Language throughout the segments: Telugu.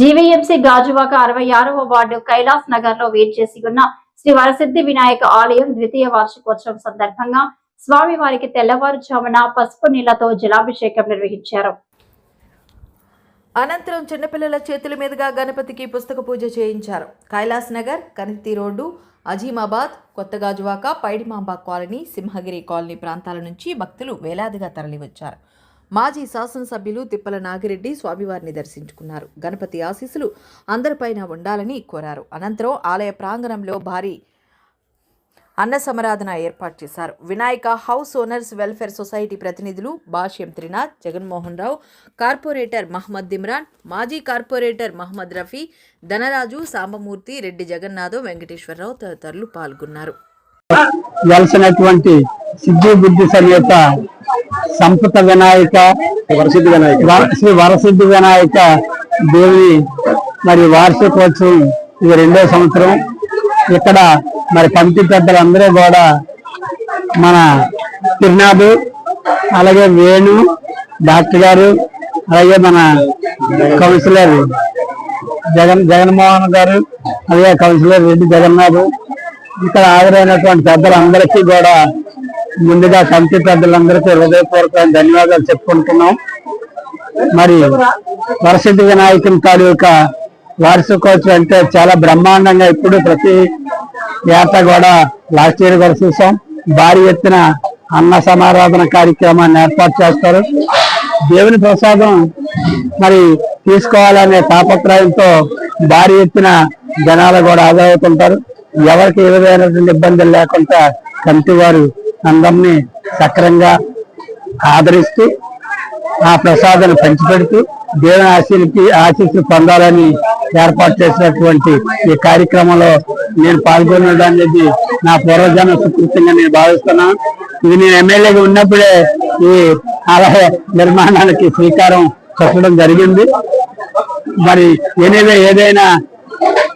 జీవీఎంసీ గాజువాక అరవై ఆరవ వార్డు కైలాస్ నగర్లో వేర్చేసి ఉన్న శ్రీ వరసిద్ధి వినాయక ఆలయం ద్వితీయ వార్షికోత్సవం సందర్భంగా స్వామివారికి తెల్లవారుజామున పసుపు నీళ్ళతో జలాభిషేకం నిర్వహించారు. అనంతరం చిన్నపిల్లల చేతుల మీదుగా గణపతికి పుస్తక పూజ చేయించారు. Kailas Nagar Kaniti road Azimabad Kotha Gajuwaka Paidimamba colony Simhagiri colony ప్రాంతాల నుంచి భక్తులు వేలాదిగా తరలివచ్చారు. మాజీ శాసనసభ్యులు తిప్పల నాగిరెడ్డి స్వామివారిని దర్శించుకున్నారు. గణపతి ఆశీస్సులు అందరిపైన ఉండాలని కోరారు. అనంతరం ఆలయ ప్రాంగణంలో భారీ అన్న సమరాధన ఏర్పాటు చేశారు. Vinayaka house owners welfare society ప్రతినిధులు భాష్యం త్రినాథ్ జగన్మోహన్ రావు కార్పొరేటర్ మహమ్మద్ ఇమ్రాన్ మాజీ కార్పొరేటర్ మహమ్మద్ రఫీ ధనరాజు సాంబమూర్తి రెడ్డి జగన్నాథం వెంకటేశ్వరరావు తదితరులు పాల్గొన్నారు. వెలసినటువంటి సిద్ధి బుద్ధి సమేత సంపత వినాయక వరసిద్ధి వినాయక. శ్రీ వరసిద్ధి వినాయక దేవి మరి వార్షికోత్సవం ఇది రెండో సంవత్సరం. ఇక్కడ మరి కమిటీ పెద్దలందరూ కూడా మన తిరునాథు అలాగే వేణు డాక్టర్ గారు అలాగే మన కౌన్సిలర్ జగన్ జగన్మోహన్ గారు అలాగే కౌన్సిలర్ రెడ్డి జగన్నాథ్. ఇక్కడ హాజరైనటువంటి పెద్దలందరికీ కూడా ముందుగా కమిటీ పెద్దలందరికీ హృదయపూర్వక ధన్యవాదాలు చెప్పుకుంటున్నాం. మరి వరసిద్ధి వినాయకుని తాలూకా వార్షికోత్సవం అంటే చాలా బ్రహ్మాండంగా ఇప్పుడు ప్రతి ఏటా కూడా లాస్ట్ ఇయర్ కూడా చూసాం. భారీ ఎత్తున అన్న సమారాధన కార్యక్రమాన్ని ఏర్పాటు చేస్తారు. దేవుని ప్రసాదం మరి తీసుకోవాలనే తాపత్రయంతో భారీ ఎత్తున జనాలు కూడా ఆదాయవుతుంటారు ఎవరికి ఏ విధమైనటువంటి ఇబ్బందులు లేకుండా కమిటీ వారు అందరినీ సక్రంగా ఆదరిస్తూ ఆ ప్రసాదాన్ని పంచిపెడుతూ దేవుని ఆశీలకి ఆశీస్సులు పొందాలని ఏర్పాటు చేసినటువంటి ఈ కార్యక్రమంలో నేను పాల్గొనడం అనేది నా పూర్వజన్మ సుకృతంగా నేను భావిస్తున్నాను. ఇది నేను ఎమ్మెల్యేగా ఉన్నప్పుడే ఈ ఆలయ నిర్మాణానికి శ్రీకారం చుట్టడం జరిగింది. మరి ఎనివే ఏదైనా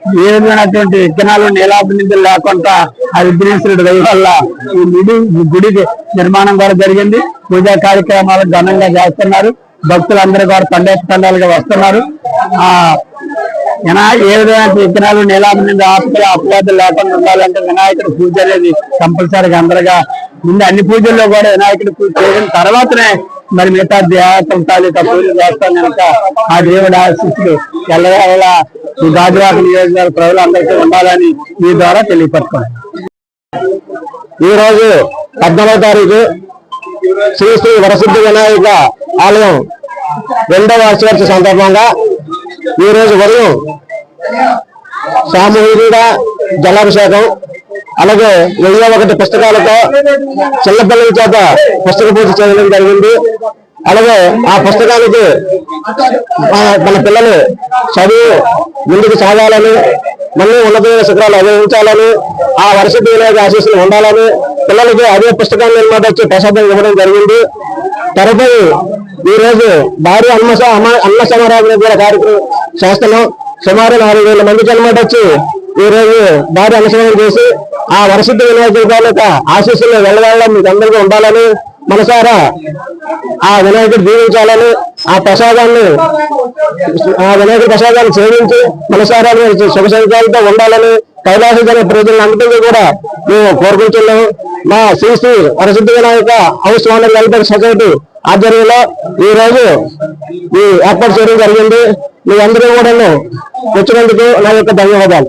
ఏ విధమైనటువంటి విత్తనాలు నీలాభినిధులు లేకుండా ఆ విఘ్నేశ్వరుడు దయ వల్ల ఈ గుడి గుడికి గుడి నిర్మాణం కూడా జరిగింది. పూజా కార్యక్రమాలు ఘనంగా చేస్తున్నారు. భక్తులందరూ కూడా తండేసి తండాలుగా వస్తున్నారు. ఆ ఏ విధమైన విత్తనాలు నీలాభినిధి ఆపదలు అపవాదులు లేకుండా ఉండాలంటే వినాయకుడి పూజ అనేది కంపల్సరీగా అందరుగా ముందు అన్ని పూజల్లో కూడా వినాయకుడి పూజ చేయడం తర్వాతనే మరి మిగతా దేవతం తాలూకా పూజలు చేస్తాను కనుక ఆ దేవుడు ఆశిస్తులు ఎల్లవేళ ఈ గాజువాక నియోజకవర్గ ప్రజలందరికీ ఉండాలని మీ ద్వారా తెలియపరచుకోండి ఈ రోజు పద్నాలుగో తారీఖు శ్రీ శ్రీ వరసిద్ధి వినాయక ఆలయం రెండవ వార్షికోత్సవ సందర్భంగా ఈ రోజు ఉదయం సామూహికంగా జలాభిషేకం అలాగే వెయ్యి ఒకటి పుస్తకాలతో చిన్నపిల్లల చేత పుస్తక పూజ చేయడం జరిగింది. అలాగే ఆ పుస్తకానికి మన- పిల్లలు చదువు ముందుకు సాగాలని మళ్ళీ ఉన్నతమైన శిఖరాలు అభివరించాలని ఆ వరుస వినాయక ఆశీస్సులు ఉండాలని పిల్లలకి అదే పుస్తకాన్ని అనమాట వచ్చి ప్రసాదం ఇవ్వడం జరిగింది. తదుపరి ఈ రోజు భారీ అన్న అన్న సమారాధన కూడా కార్యక్రమం చేస్తున్నాం. సుమారు నాలుగు వేల మందికి అనమాట వచ్చి ఈ రోజు భారీ అనుసరణ చేసి ఆ వరసిద్ధ వినాయకుడి యొక్క ఆశీస్సులు వెళ్ళవేళ్ళ మీకు అందరికీ ఉండాలని మనసారా ఆ వినాయకుడు దీవించాలని ఆ ప్రసాదాన్ని ఆ వినాయకుడి ప్రసాదాన్ని సేవించి మనసారా శుభ సంఖ్యాలతో ఉండాలని కైలాస జన ప్రజలందరికీ కూడా మేము కోరుకుంటున్నాము. మా Shri Shri Varasiddhi Vinayaka house owner welfare society ఆధ్వర్యంలో ఈ రోజు ఈ ఏర్పాటు చేయడం జరిగింది. మీ అందరూ కూడా వచ్చినందుకు నా యొక్క ధన్యవాదాలు.